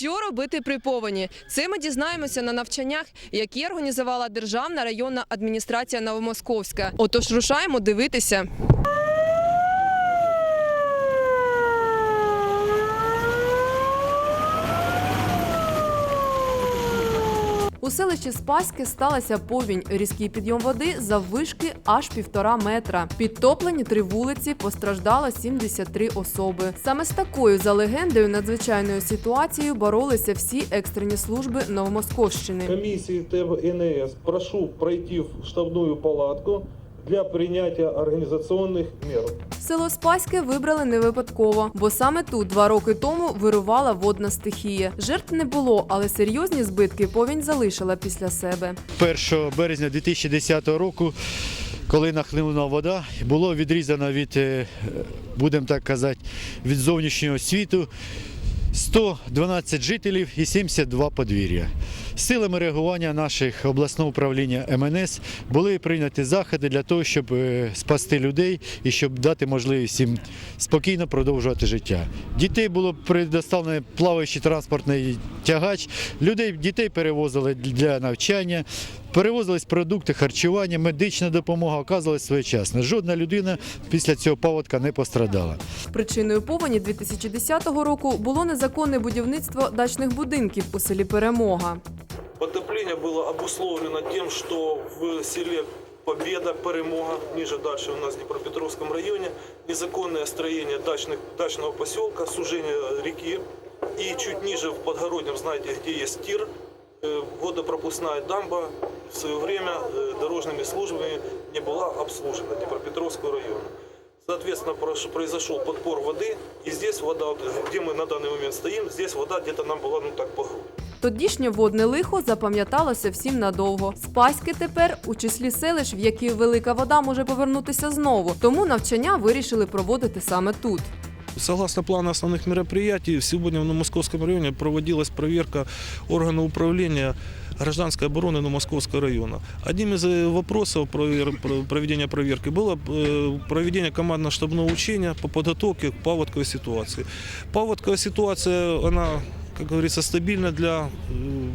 робити при повені? Це ми дізнаємося на навчаннях, які організувала Державна районна адміністрація Новомосковська. Отож, рушаємо дивитися. У селищі Спаське сталася повінь. Різкий підйом води заввишки аж півтора метра. Підтоплені три вулиці, постраждало 73 особи. Саме з такою за легендою надзвичайною ситуацією боролися всі екстрені служби Новомосковщини. Комісії ТВНС прошу пройти в штабну палатку для принятия организационных мер. Село Спаське вибрали не випадково, бо саме тут два роки тому вирувала водна стихія. Жертв не було, але серйозні збитки повінь залишила після себе. 1 березня 2010 року, коли нахлинула вода, було відрізано від, е, будемо так казати, від зовнішнього світу 112 жителів і 72 подвір'я. Силами реагування наших обласного управління МНС були прийняті заходи для того, щоб е, спасти людей і щоб дати можливість їм спокійно продовжувати життя. Дітей було предоставлено плаваючий транспортний тягач, людей, дітей перевозили для навчання Перевозились продукти харчування, медична допомога оказувалась своєчасно. Жодна людина після цього паводка не пострадала. Причиною повені 2010 року було незаконне будівництво дачних будинків у селі Перемога. Потопление было обусловлено тем, что в селе Победа, Перемога, ниже дальше у нас в Днепропетровском районе, незаконное строение дачных, дачного поселка, сужение реки. И чуть ниже в Подгороднем, знаете, где есть тир, э, водопропускная дамба в свое время э, дорожными службами не была обслужена Днепропетровского района. Соответственно, прош- произошел подпор воды, и здесь вода, вот, где мы на данный момент стоим, здесь вода где-то нам была, ну так, по грудь. Тодішнє водне лихо запам'яталося всім надовго. Спаське тепер у числі селищ, в які велика вода може повернутися знову. Тому навчання вирішили проводити саме тут. Согласно плану основных мероприятий, сегодня в Новомосковском районе проводилась проверка органов управления гражданской обороны Новомосковского района. Одним из э, вопросов провер- про- проведения проверки было э, проведение командно-штабного учения по подготовке к паводковой ситуации. Паводковая ситуация, она, как говорится, стабильна для э,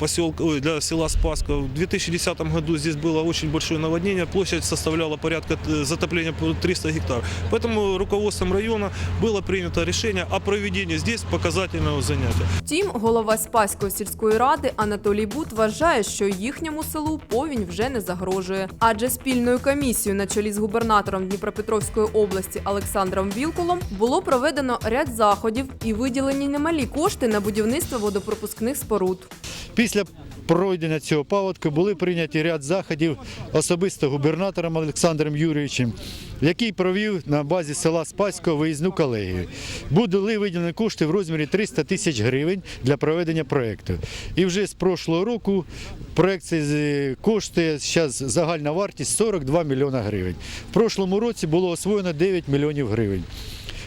поселка, ой, для села Спаска. В 2010 году здесь было очень большое наводнение, площадь составляла порядка э, затопления по 300 гектар. Поэтому руководством района было принято решение о проведении здесь показательного занятия. Втім, голова Спаської сільської ради Анатолій Бут вважає, що їхньому селу повінь вже не загрожує. Адже спільною комісією на чолі з губернатором Дніпропетровської області Олександром Вілкулом було проведено ряд заходів і виділені немалі кошти на будівництво водопропускних споруд. Після пройдення цього паводку були прийняті ряд заходів особисто губернатором Олександром Юрійовичем, який провів на базі села Спаського виїзну колегію. Були виділені кошти в розмірі 300 тисяч гривень для проведення проєкту. І вже з прошлого року проєкт коштує зараз загальна вартість 42 мільйона гривень. В прошлому році було освоєно 9 мільйонів гривень.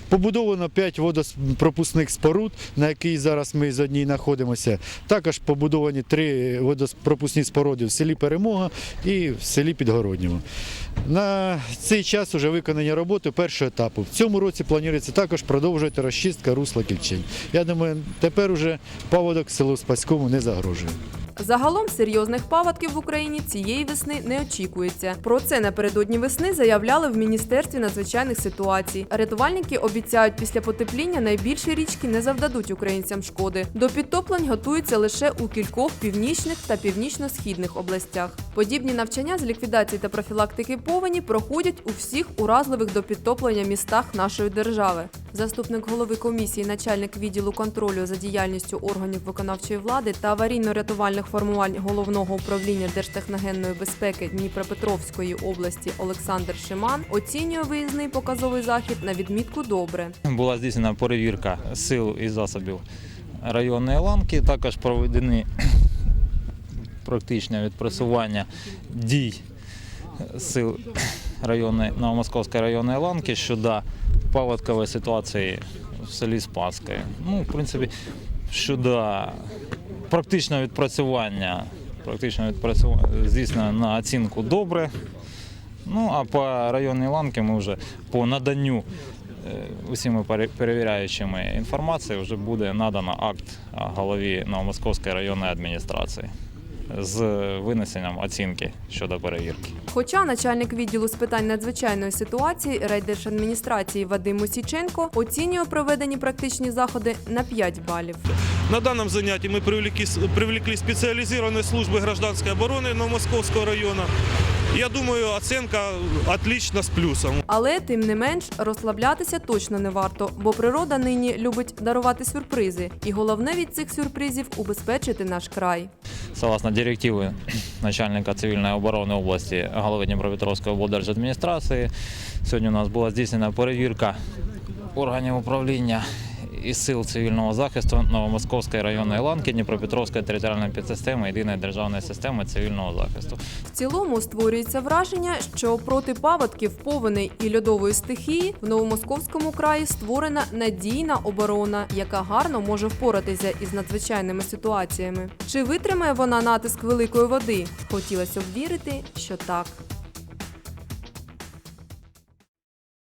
Побудовано 5 водопропускних споруд, на якій зараз ми з одній знаходимося. Також побудовані 3 водопропускні споруди в селі Перемога і в селі Підгородньому. На цей час вже виконані роботи першого етапу. В цьому році планується також продовжувати розчистка русла Кільчень. Я думаю, тепер уже паводок селу Спаському не загрожує. Загалом серйозних паводків в Україні цієї весни не очікується. Про це напередодні весни заявляли в міністерстві надзвичайних ситуацій. Рятувальники обіцяють, після потепління найбільші річки не завдадуть українцям шкоди. До підтоплень готуються лише у кількох північних та північно-східних областях. Подібні навчання з ліквідації та профілактики повені проходять у всіх уразливих до підтоплення містах нашої держави. Заступник голови комісії, начальник відділу контролю за діяльністю органів виконавчої влади та аварійно-рятувальних формувань головного управління Держтехногенної безпеки Дніпропетровської області Олександр Шиман оцінює виїзний показовий захід на відмітку добре. Була здійснена перевірка сил і засобів районної ланки. Також проведені практичне відпрацювання дій сил районної Новомосковської районної ланки щодо паводкової ситуації в селі Спаське. Ну, в принципі, щодо практичного відпрацювання, практичного відпрацювання здійснено на оцінку добре. Ну а по районній ланці ми вже по наданню усіма пере- перевіряючими інформації вже буде надано акт голові Новомосковської районної адміністрації з винесенням оцінки щодо перевірки. Хоча начальник відділу з питань надзвичайної ситуації райдержадміністрації Вадим Мусіченко оцінює проведені практичні заходи на 5 балів. На данном занятии мы привлекли, привлекли специализированные службы гражданской обороны Новомосковского района. я думаю, оценка отлично с плюсом. Але тим не менш розслаблятися точно не варто, бо природа нині любить дарувати сюрпризи, і головне від цих сюрпризів убезпечити наш край. Согласно директиви начальника цивільної оборони області голови Дніпропетровської облдержадміністрації, сьогодні у нас була здійснена перевірка органів управління і сил цивільного захисту Новомосковської районної ланки Дніпропетровської територіальної підсистеми єдиної державної системи цивільного захисту. В цілому створюється враження, що проти паводків, повеней і льодової стихії в Новомосковському краї створена надійна оборона, яка гарно може впоратися із надзвичайними ситуаціями. Чи витримає вона натиск великої води? Хотілося б вірити, що так.